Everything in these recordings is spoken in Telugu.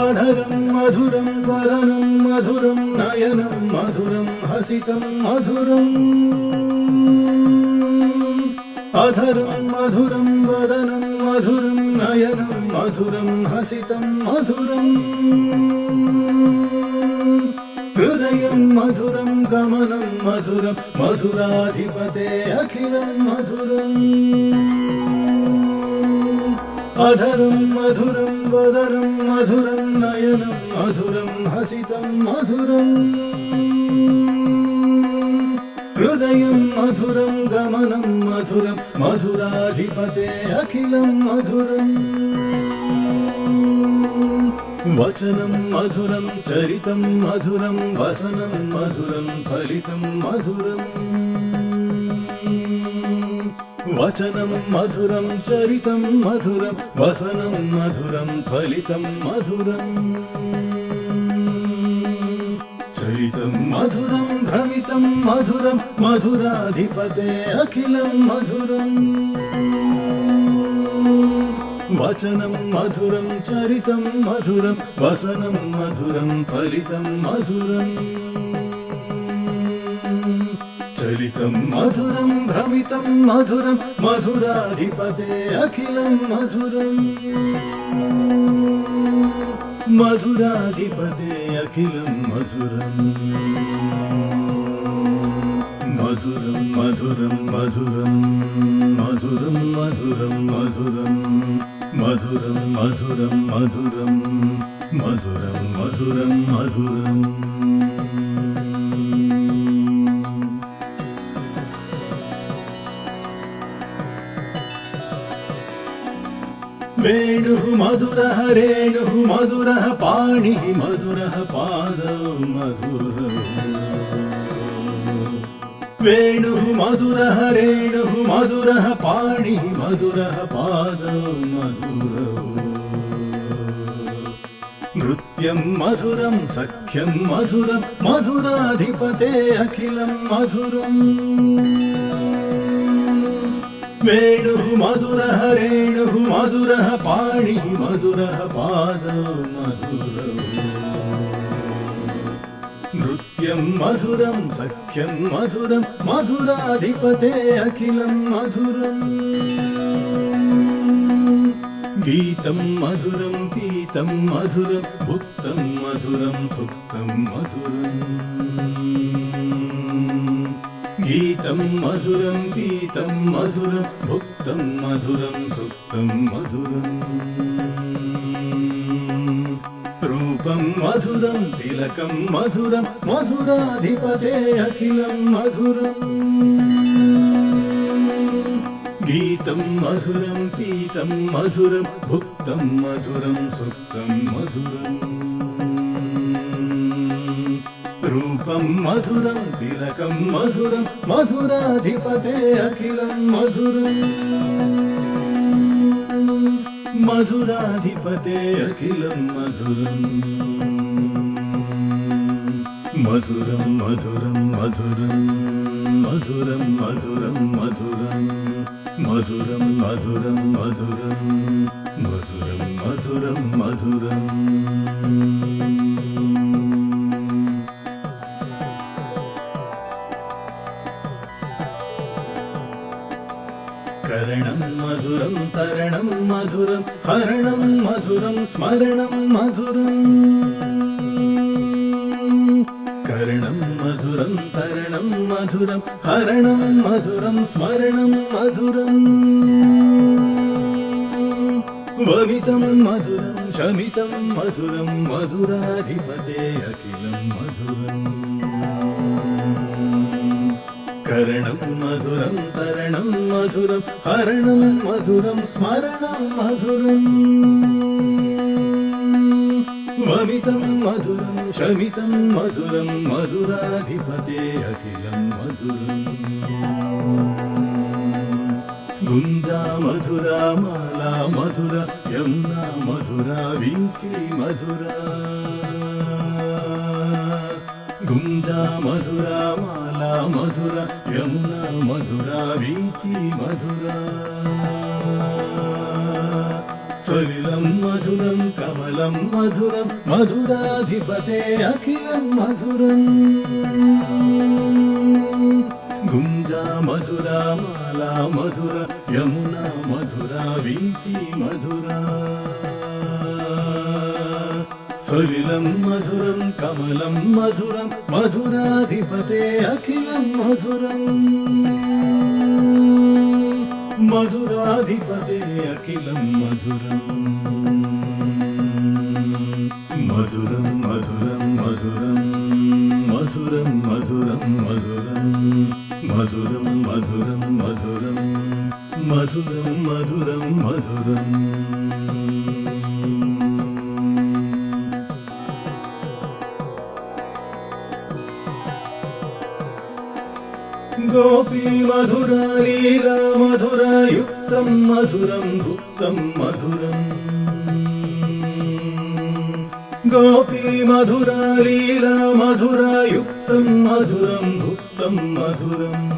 अधरं मधुरं वदनं मधुरं नयनं मधुरं हसितं मधुरम् अधरं मधुरं वदनं मधुरं नयनं मधुरं हसितं मधुरम् हृदयं मधुरं गमनं मधुरं मधुराधिपते अखिलं मधुरम् अधरं मधुरं वदनं मधुरं नयनं मधुरं हसितं मधुरम् हृदयं मधुरं गमनं मधुरं मधुराधिपते अखिलं मधुरम् वचनं मधुरं चरितं मधुरं वसनं मधुरं फलितं मधुरम् వచనం మధురం చరితం మధురం వసనం మధురం ఫలితం మధురం. చరితం మధురం భ్రమితం మధురం మధురాధిపతే అఖిలం మధురం. వచనం మధురం చరితం మధురం వసనం మధురం ఫలితం మధురం. చలితం మధురం భ్రమితం మధురం మధురాధిపతే అఖిలం మధురం మధురాధిపతే అఖిలం మధురం మధురం మధురం మధురం మధురం మధురం మధురం మధురం మధురం మధురం మధురం మధురం మధురం హరేణు మధుర రేణు మధుర పాణి మధుర పాద మధుర. వేణు మధుర రేణు మధుర పాణి మధుర పాద మధుర. నృత్యం మధురం సఖ్యం మధురం మధురాధిపతే అఖిలం మధురం. వేణు మధుర రేణు మధుర పాణి మధుర పాద మధుర. నృత్యం మధురం సఖ్యం మధురం మధురాధిపతే అఖిలం మధురం. గీతం మధురం గీతం మధురం భుక్తం మధురం సుప్తం మధురం. గీతం మధురం గీతం మధురం భుక్తం మధురం సుప్తం మధురం రూపం మధురం తిలకం మధురం మధురాధిపతే అఖిలం మధురం గీతం మధురం పీతం మధురం భుక్తం మధురం సుప్తం మధురం రూపం మధురం తిలకం మధురం మధురాధిపతే అఖిలం మధురం. మధురాధిపతే అఖిలం మధురం. మధురం మధురం మధురం మధురం మధురం మధురం. మధురం మధురం మధురం మధురం మధురం మధురం. കരണം മധുരം തരണം മധുരം ഹരണം മധുരം സ്മരണം മധുരം. കരണം മധുരം തരണം മധുരം ഹരണം മധുരം സ്മരണം മധുരം. വമിതം മധുരം ശമിതം മധുരം മധുരാധിപതേ അഖിലം മധുരം. करणं मधुरं तरणं मधुरं हरणं मधुरं स्मरणं मधुरम् वमितं मधुरं शमितं मधुरं मधुराधिपते अखिलं मधुरम् गुञ्जा मधुरा माला मधुरा यमुना मधुरा वीची मधुरा गुञ्जा मधुरा माला మధుర యమున మధుర వీచి మధుర. సలిలం మధురం కమలం మధురం మధురాధిపతే అఖిలం మధురం. గుంజా మధుర మాలా మధుర యమున మధుర వీచి మధురా. సలిలం మధురం కమలం మధురం మధురాధిపతే అఖిలం మధురం. మధురాధిపతే అఖిలం మధురం. మధురం మధురం మధురం మధురం మధురం మధురం. మధురం మధురం మధురం మధురం మధురం మధురం. गोपी मधुरा लीला मधुरायुक्तं मधुरं गुप्तं मधुरम् गोपी मधुरा लीला मधुरायुक्तं मधुरं गुप्तं मधुरम्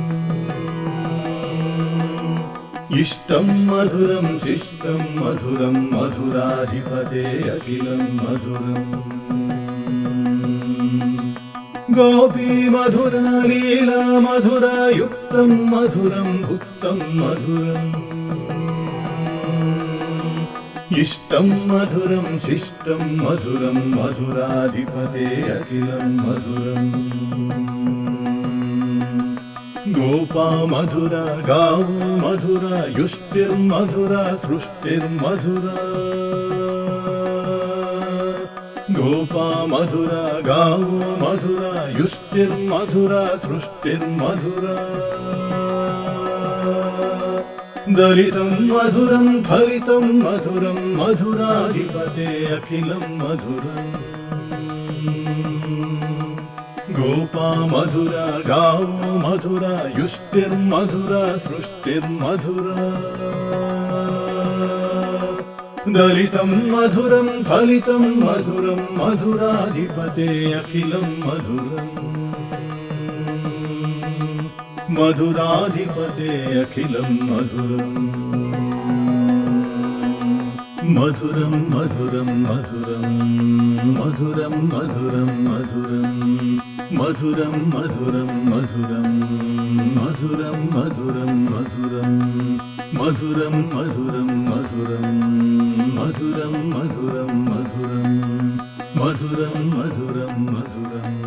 इष्टं मधुरं शिष्टं मधुरं मधुराधिपते अखिलं मधुरम् गोपी मधुरा लीला मधुरा युक्तं मधुरं भुक्तं मधुरम् इष्टं मधुरं शिष्टं मधुरं मधुराधिपते अखिलं मधुरम् गोपा मधुरा गावो मधुरा युष्टिर्मधुरा सृष्टिर्मधुरा గోపా మధుర గావు మధుర యుష్టిర్మధుర సృష్టిర్మధుర దళితం మధురం ఫలితం మధురం మధురాధిపతే అఖిలం మధురం. గోపా మధుర గావు మధుర యుష్టిర్మధుర సృష్టిర్మధురా దళితం మధురం ఫలితం మధురం మధురాధిపతే అఖిలం మధురం మధురాధిపతే అఖిలం మధురం మధురం మధురం మధురం మధురం మధురం మధురం మధురం మధురం మధురం మధురం మధురం మధురం మధురం మధురం మధురం మధురం మధురం మధురం. మధురం మధురం మధురం.